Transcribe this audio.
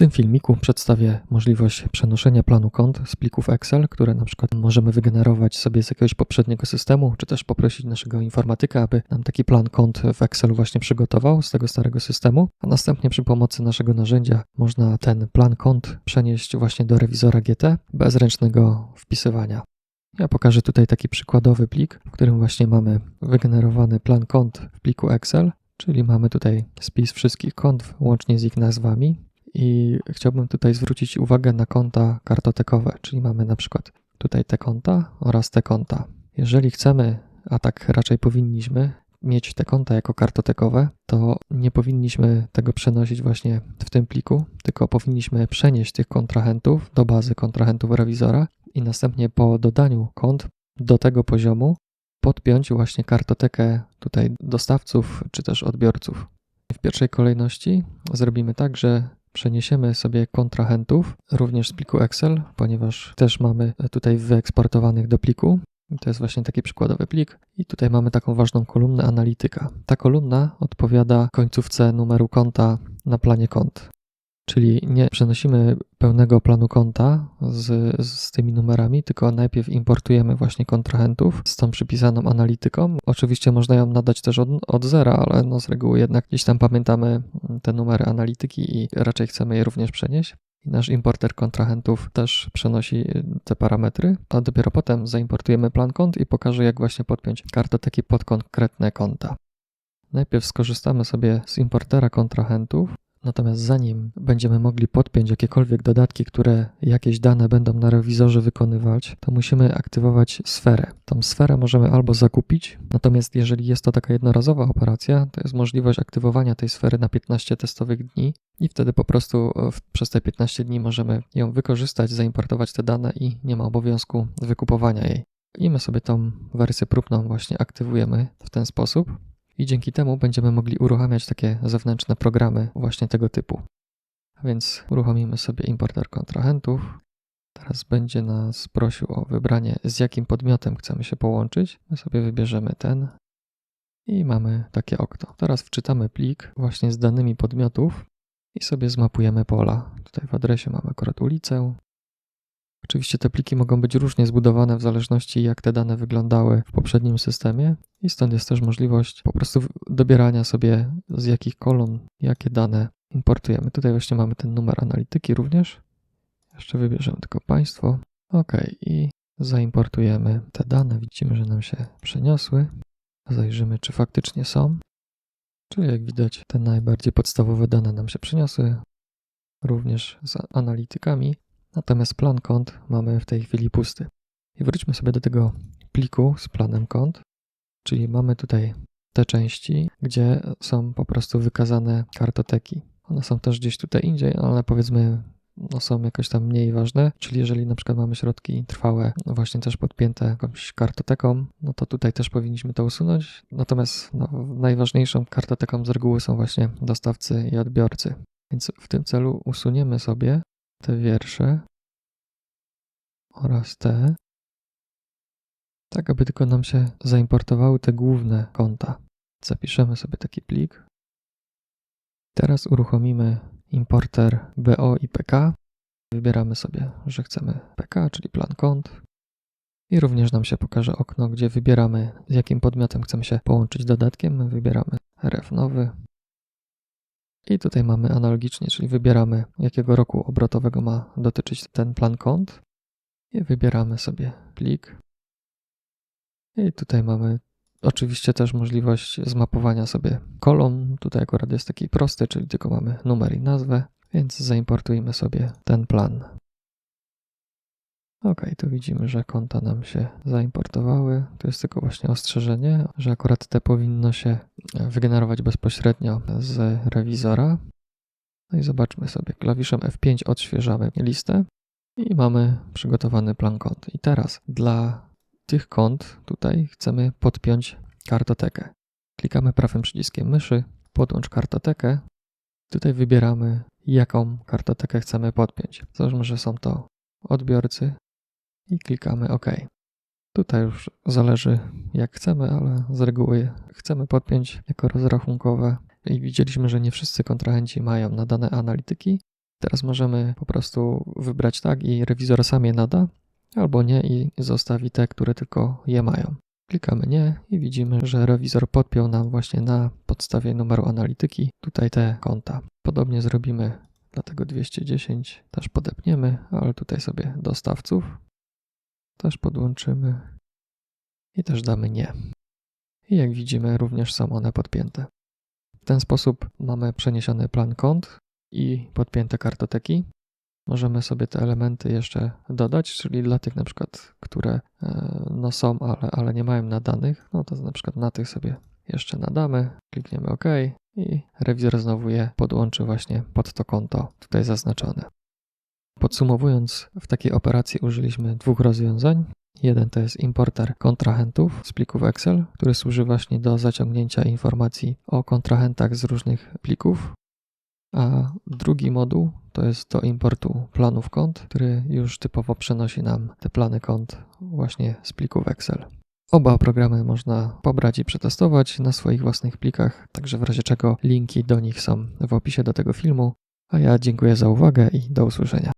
tym filmiku przedstawię możliwość przenoszenia planu kont z plików Excel, które na przykład możemy wygenerować sobie z jakiegoś poprzedniego systemu, czy też poprosić naszego informatyka, aby nam taki plan kont w Excelu właśnie przygotował z tego starego systemu, a następnie przy pomocy naszego narzędzia można ten plan kont przenieść właśnie do rewizora GT bez ręcznego wpisywania. Ja pokażę tutaj taki przykładowy plik, w którym właśnie mamy wygenerowany plan kont w pliku Excel, czyli mamy tutaj spis wszystkich kont łącznie z ich nazwami i chciałbym tutaj zwrócić uwagę na konta kartotekowe, czyli mamy na przykład tutaj te konta oraz te konta. Jeżeli chcemy, a tak raczej powinniśmy, mieć te konta jako kartotekowe, to nie powinniśmy tego przenosić właśnie w tym pliku, tylko powinniśmy przenieść tych kontrahentów do bazy kontrahentów rewizora i następnie po dodaniu kont do tego poziomu podpiąć właśnie kartotekę tutaj dostawców czy też odbiorców. W pierwszej kolejności zrobimy tak, że przeniesiemy sobie kontrahentów również z pliku Excel, ponieważ też mamy tutaj wyeksportowanych do pliku. To jest właśnie taki przykładowy plik. I tutaj mamy taką ważną kolumnę analityka. Ta kolumna odpowiada końcówce numeru konta na planie kont. Czyli nie przenosimy pełnego planu konta z, z tymi numerami, tylko najpierw importujemy właśnie kontrahentów z tą przypisaną analityką. Oczywiście można ją nadać też od, od zera, ale no z reguły jednak gdzieś tam pamiętamy te numery analityki i raczej chcemy je również przenieść. Nasz importer kontrahentów też przenosi te parametry, a dopiero potem zaimportujemy plan kont i pokażę, jak właśnie podpiąć kartoteki pod konkretne konta. Najpierw skorzystamy sobie z importera kontrahentów, Natomiast zanim będziemy mogli podpiąć jakiekolwiek dodatki, które jakieś dane będą na rewizorze wykonywać, to musimy aktywować sferę. Tą sferę możemy albo zakupić, natomiast jeżeli jest to taka jednorazowa operacja, to jest możliwość aktywowania tej sfery na 15 testowych dni i wtedy po prostu przez te 15 dni możemy ją wykorzystać, zaimportować te dane i nie ma obowiązku wykupowania jej. I my sobie tą wersję próbną właśnie aktywujemy w ten sposób i dzięki temu będziemy mogli uruchamiać takie zewnętrzne programy właśnie tego typu. A więc uruchomimy sobie importer kontrahentów. Teraz będzie nas prosił o wybranie, z jakim podmiotem chcemy się połączyć. My sobie wybierzemy ten i mamy takie okno. Teraz wczytamy plik właśnie z danymi podmiotów i sobie zmapujemy pola. Tutaj w adresie mamy akurat ulicę, Oczywiście te pliki mogą być różnie zbudowane w zależności jak te dane wyglądały w poprzednim systemie i stąd jest też możliwość po prostu dobierania sobie z jakich kolon jakie dane importujemy. Tutaj właśnie mamy ten numer analityki również. Jeszcze wybierzemy tylko państwo. OK i zaimportujemy te dane. Widzimy, że nam się przeniosły. Zajrzymy, czy faktycznie są. Czyli jak widać, te najbardziej podstawowe dane nam się przeniosły, również z analitykami. Natomiast plan kont mamy w tej chwili pusty. I wróćmy sobie do tego pliku z planem kont, czyli mamy tutaj te części, gdzie są po prostu wykazane kartoteki. One są też gdzieś tutaj indziej, ale powiedzmy no są jakoś tam mniej ważne, czyli jeżeli na przykład mamy środki trwałe właśnie też podpięte jakąś kartoteką, no to tutaj też powinniśmy to usunąć. Natomiast no, najważniejszą kartoteką z reguły są właśnie dostawcy i odbiorcy. Więc w tym celu usuniemy sobie te wiersze oraz te, tak aby tylko nam się zaimportowały te główne konta. Zapiszemy sobie taki plik. Teraz uruchomimy importer BO i PK. Wybieramy sobie, że chcemy PK, czyli plan kont. I również nam się pokaże okno, gdzie wybieramy, z jakim podmiotem chcemy się połączyć dodatkiem. Wybieramy RF nowy, i tutaj mamy analogicznie, czyli wybieramy, jakiego roku obrotowego ma dotyczyć ten plan kont. I wybieramy sobie plik. I tutaj mamy oczywiście też możliwość zmapowania sobie kolon. Tutaj akurat jest taki prosty, czyli tylko mamy numer i nazwę, więc zaimportujmy sobie ten plan. Ok, tu widzimy, że konta nam się zaimportowały. Tu jest tylko właśnie ostrzeżenie, że akurat te powinno się wygenerować bezpośrednio z rewizora. No i zobaczmy sobie, klawiszem F5 odświeżamy listę i mamy przygotowany plan kont. I teraz dla tych kont tutaj chcemy podpiąć kartotekę. Klikamy prawym przyciskiem myszy, podłącz kartotekę. Tutaj wybieramy, jaką kartotekę chcemy podpiąć. Załóżmy, że są to odbiorcy, i klikamy OK. Tutaj już zależy jak chcemy, ale z reguły chcemy podpiąć jako rozrachunkowe i widzieliśmy, że nie wszyscy kontrahenci mają nadane analityki, Teraz możemy po prostu wybrać tak i rewizor sam je nada, albo nie i zostawi te, które tylko je mają. Klikamy nie i widzimy, że rewizor podpiął nam właśnie na podstawie numeru analityki tutaj te konta. Podobnie zrobimy dla tego 210, też podepniemy, ale tutaj sobie dostawców też podłączymy i też damy nie. I jak widzimy, również są one podpięte. W ten sposób mamy przeniesiony plan kont i podpięte kartoteki. Możemy sobie te elementy jeszcze dodać, czyli dla tych na przykład, które e, no są, ale, ale nie mają nadanych, no to na przykład na tych sobie jeszcze nadamy, klikniemy OK i rewizor znowu je podłączy właśnie pod to konto tutaj zaznaczone. Podsumowując, w takiej operacji użyliśmy dwóch rozwiązań. Jeden to jest importer kontrahentów z plików Excel, który służy właśnie do zaciągnięcia informacji o kontrahentach z różnych plików. A drugi moduł to jest do importu planów kont, który już typowo przenosi nam te plany kont właśnie z plików Excel. Oba programy można pobrać i przetestować na swoich własnych plikach, także w razie czego linki do nich są w opisie do tego filmu. A ja dziękuję za uwagę i do usłyszenia.